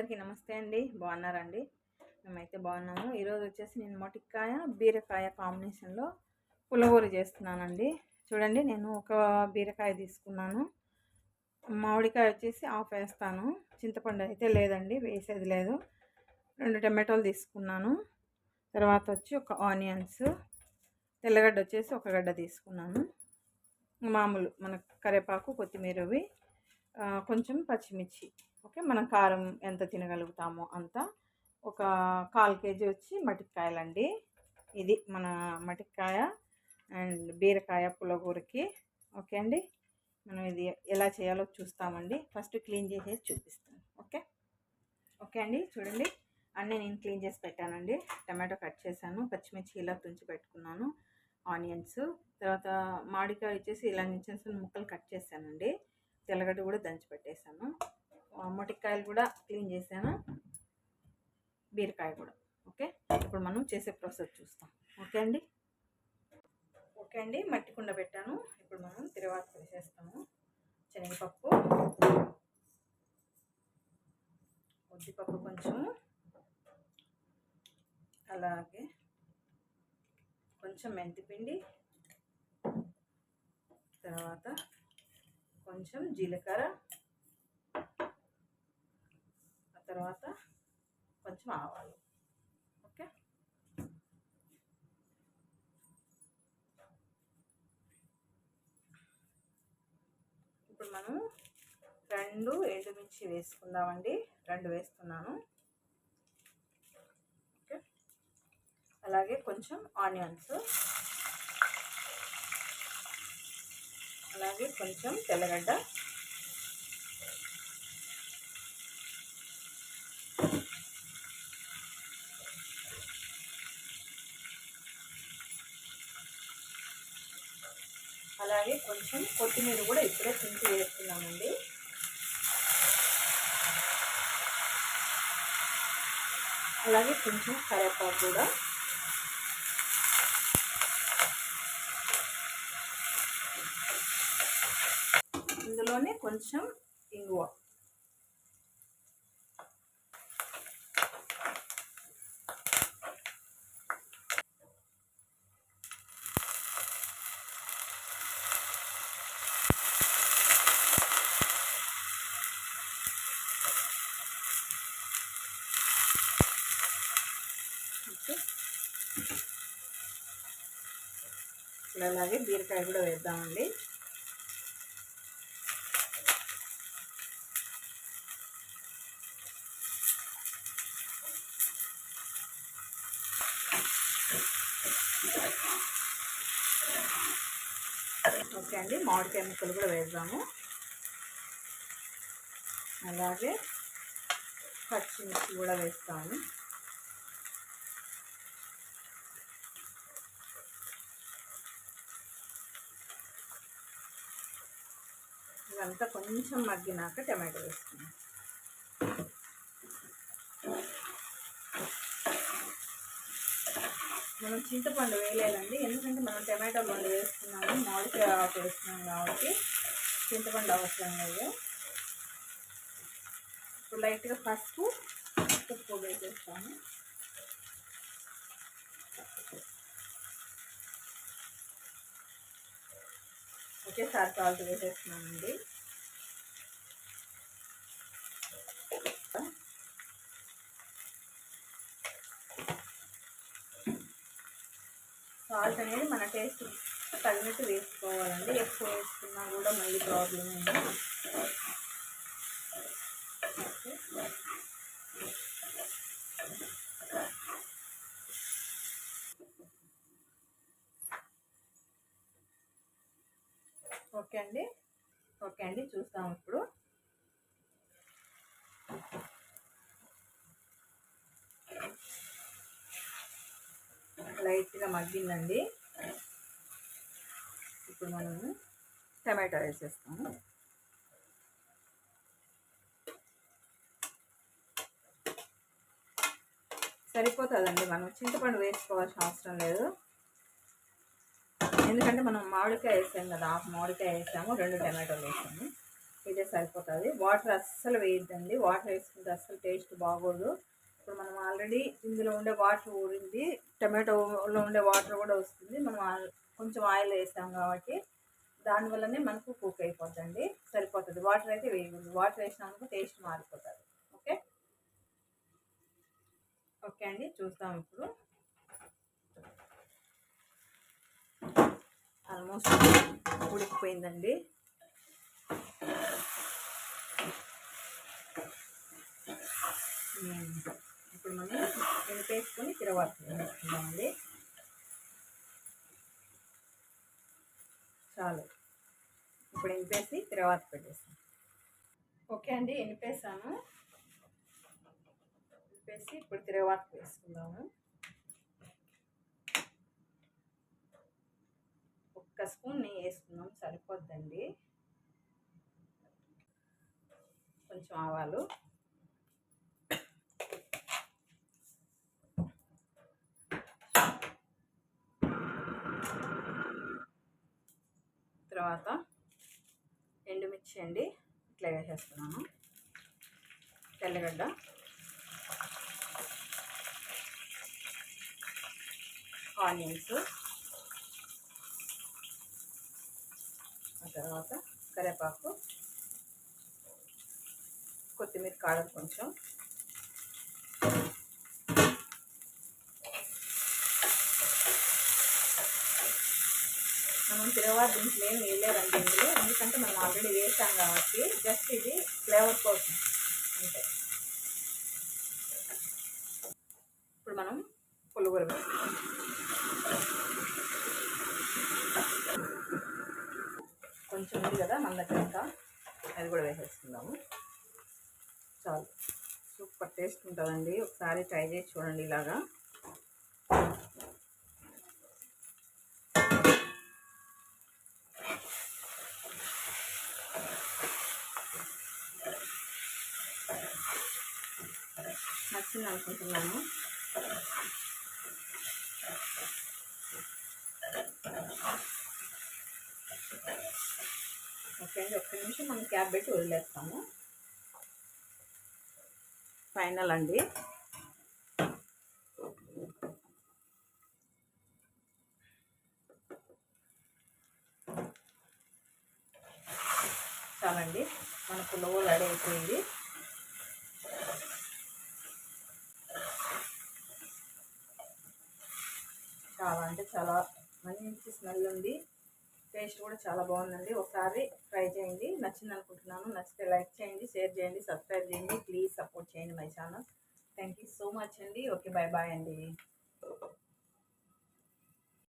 అందరికీ నమస్తే అండి. బాగున్నారండి? మేమైతే బాగున్నాము. ఈరోజు వచ్చేసి నేను మొటికాయ బీరకాయ కాంబినేషన్లో పులగూర చేస్తున్నానండి. చూడండి నేను ఒక బీరకాయ తీసుకున్నాను. మామిడికాయ వచ్చేసి ఆఫ్ వేస్తాను. చింతపండు అయితే లేదండి వేసేది లేదు. రెండు టమాటోలు తీసుకున్నాను. తర్వాత వచ్చి ఒక ఆనియన్స్ తెల్లగడ్డ వచ్చేసి ఒక గడ్డ తీసుకున్నాను. మామూలు మన కరివేపాకు కొత్తిమీరవి కొంచెం పచ్చిమిర్చి. ఓకే మనం కారం ఎంత తినగలుగుతామో అంత. ఒక కాల్ కేజీ వచ్చి మటికాయలండి ఇది మన మటికాయ అండ్ బీరకాయ పులగూరకి. ఓకే అండి? మనం ఇది ఎలా చేయాలో చూస్తామండి. ఫస్ట్ క్లీన్ చేసేసి చూపిస్తాను. ఓకే? ఓకే అండి? చూడండి. అన్నీ నేను క్లీన్ చేసి పెట్టానండి. టమాటో కట్ చేశాను. పచ్చిమిర్చి ఇలా తుంచి పెట్టుకున్నాను. ఆనియన్స్. తర్వాత మామిడికాయ వచ్చేసి ఇలా చిన్న ముక్కలు కట్ చేశానండి. తెల్లగడ్డ కూడా దంచి పెట్టేశాను. మొటికాయలు కూడా క్లీన్ చేశాను. బీరకాయ కూడా ఓకే? ఇప్పుడు మనం చేసే ప్రాసెస్ చూస్తాం. ఓకే అండి? ఓకే అండి మట్టి కుండ పెట్టాను. ఇప్పుడు మనం తిరువాత వేసేస్తాము శనగపప్పు ఉద్దిపప్పు కొంచెము అలాగే కొంచెం మెంతిపిండి తర్వాత కొంచెం జీలకర్ర ఆ తర్వాత కొంచెం ఆవాలు. ఓకే? ఇప్పుడు మనం రెండు ఎండుమిర్చి వేసుకుందామండి. రెండు వేస్తున్నాను. ఓకే? అలాగే కొంచెం ఆనియన్స్. అలాగే కొంచెం తెల్లగడ్డ. అలాగే కొంచెం కొత్తిమీర కూడా ఇప్పుడే చించి వేస్తున్నామండి. అలాగే కొంచెం కరేపాకు కూడా. అలానే కొంచెం ఇంగువ. అలాగే బీరకాయ కూడా వేద్దామండి. ఓకే అండి. మామిడికాయ ముక్కలు కూడా వేద్దాము. అలాగే పచ్చిమిర్చి కూడా వేస్తాము. ఇదంతా కొంచెం మగ్గినాక టమాటో వేసుకున్నాం మనం చింతపండు వేయలేదండి. ఎందుకంటే మనం టమాటో పండు వేస్తున్నాము. మామిడికాయ ఆకు వేస్తున్నాం కాబట్టి చింతపండు అవసరం లేదు. ఇప్పుడు లైట్గా పసుపు ఉప్పు వేసేస్తాము ఒకేసారి సాల్ట్ వేసేస్తున్నామండి. సాల్ట్ అనేది మన టేస్ట్ తగినట్టు వేసుకోవాలండి. ఎక్కువ వేసుకున్నా కూడా మళ్ళీ ప్రాబ్లం ఉంది ఓకే అండి. ఓకే అండి. చూస్తాం ఇప్పుడు. లైట్గా మగ్గిందండి. ఇప్పుడు మనము టమాటా వేసేస్తాము. సరిపోతుందండి మనం చింతపండు వేసుకోవాల్సిన అవసరం లేదు. ఎందుకంటే మనం మామిడికాయ వేసాం కదా హాఫ్ మామిడికాయ వేసాము రెండు టమాటోలు వేసాము. ఇదే సరిపోతుంది. వాటర్ అస్సలు వేయద్దండి. వాటర్ వేసుకుంటే అస్సలు టేస్ట్ బాగోదు. ఇప్పుడు మనం ఆల్రెడీ ఇందులో ఉండే వాటర్ ఊరింది. టమాటోలో ఉండే వాటర్ కూడా వస్తుంది. మనం కొంచెం ఆయిల్ వేస్తాం కాబట్టి దానివల్లనే మనకు కుక్ అయిపోతుంది. సరిపోతుంది. వాటర్ అయితే వేయకూడదు. వాటర్ వేసినాక టేస్ట్ మారిపోతుంది. ఓకే ఓకే అండి. చూస్తాం ఇప్పుడు. ఆల్మోస్ట్ ఉడికిపోయిందండి. Yeah. తిరగవచ్చు వేసుకుందామండి చాలు. ఇప్పుడు ఎనిపేసి తిరగవాత పెట్టేస్తాం. ఓకే అండి ఎనిపేసాను ఎనిపేసి ఇప్పుడు తిరగవాత వేసుకుందాము. ఒక్క స్పూన్ నెయ్యి వేసుకుందాం సరిపోద్దండి. కొంచెం ఆవాలు. తర్వాత ఎండుమిర్చి అండి ఇట్లా వేసేస్తున్నాను. తెల్లగడ్డ. ఆనియన్స్. ఆ తర్వాత కరివేపాకు. కొత్తిమీర కారం కొంచెం. మనం దీంట్లో ఏం వేయలేదండి ఇందులో. ఎందుకంటే మనం ఆల్రెడీ వేసాం కాబట్టి జస్ట్ ఇది ఫ్లేవర్ కోసం. అంతే. ఇప్పుడు మనం పులుగుర కొంచెం ఉంది కదా మన దగ్గర ఇంకా. అది కూడా వేసేసుకుందాము. చాలు. సూపర్ టేస్ట్ ఉంటుందండి. ఒకసారి ట్రై చేసి చూడండి ఇలాగా. నచ్చింది అనుకుంటున్నాను ఓకే అండి ఒక్క నిమిషం మనం క్యాప్ పెట్టి వదిలేస్తాము. ఫైనల్ అండి. చాలండి మన పుల్లవ రెడీ అయిపోయింది చాలా అంటే చాలా మంచి స్మెల్ ఉంది. టేస్ట్ కూడా చాలా బాగుందండి. ఒకసారి ట్రై చేయండి. నచ్చింది అనుకుంటున్నాను. నచ్చితే లైక్ చేయండి షేర్ చేయండి సబ్స్క్రైబ్ చేయండి. ప్లీజ్ సపోర్ట్ చేయండి my channel. Thank you so much అండి. ఓకే బాయ్ బాయ్ అండి.